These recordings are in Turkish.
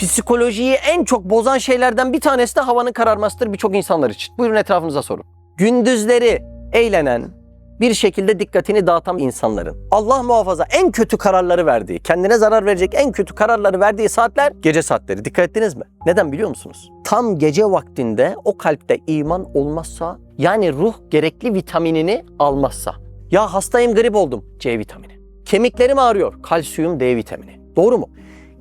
Psikolojiyi en çok bozan şeylerden bir tanesi de havanın kararmasıdır birçok insanlar için. Buyurun etrafınıza sorun. Gündüzleri eğlenen, bir şekilde dikkatini dağıtan insanların Allah muhafaza en kötü kararları verdiği, kendine zarar verecek en kötü kararları verdiği saatler gece saatleri. Dikkat ettiniz mi? Neden biliyor musunuz? Tam gece vaktinde o kalpte iman olmazsa yani ruh gerekli vitaminini almazsa. Ya hastayım grip oldum C vitamini. Kemiklerim ağrıyor kalsiyum D vitamini. Doğru mu?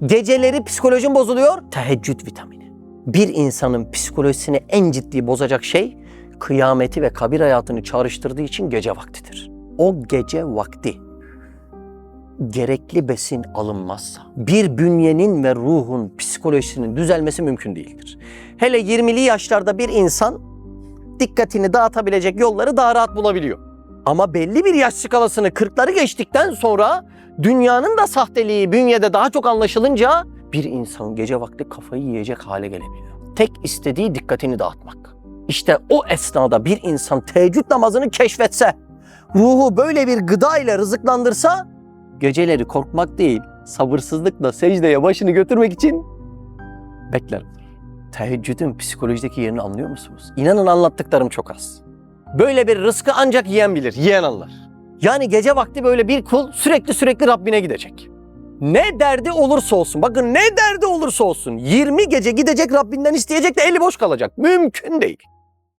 Geceleri psikolojim bozuluyor teheccüd vitamini. Bir insanın psikolojisini en ciddi bozacak şey kıyameti ve kabir hayatını çağrıştırdığı için gece vaktidir. O gece vakti gerekli besin alınmazsa bir bünyenin ve ruhun psikolojisinin düzelmesi mümkün değildir. Hele 20'li yaşlarda bir insan dikkatini dağıtabilecek yolları daha rahat bulabiliyor. Ama belli bir yaş skalasını 40'ları geçtikten sonra dünyanın da sahteliği bünyede daha çok anlaşılınca bir insan gece vakti kafayı yiyecek hale gelebiliyor. Tek istediği dikkatini dağıtmak. İşte o esnada bir insan teheccüd namazını keşfetse, ruhu böyle bir gıda ile rızıklandırsa, geceleri korkmak değil, sabırsızlıkla secdeye başını götürmek için bekler. Teheccüdün psikolojideki yerini anlıyor musunuz? İnanın anlattıklarım çok az. Böyle bir rızkı ancak yiyen bilir, yiyen anlar. Yani gece vakti böyle bir kul sürekli sürekli Rabbine gidecek. Ne derdi olursa olsun, bakın ne derdi olursa olsun 20 gece gidecek Rabbinden isteyecek de eli boş kalacak. Mümkün değil.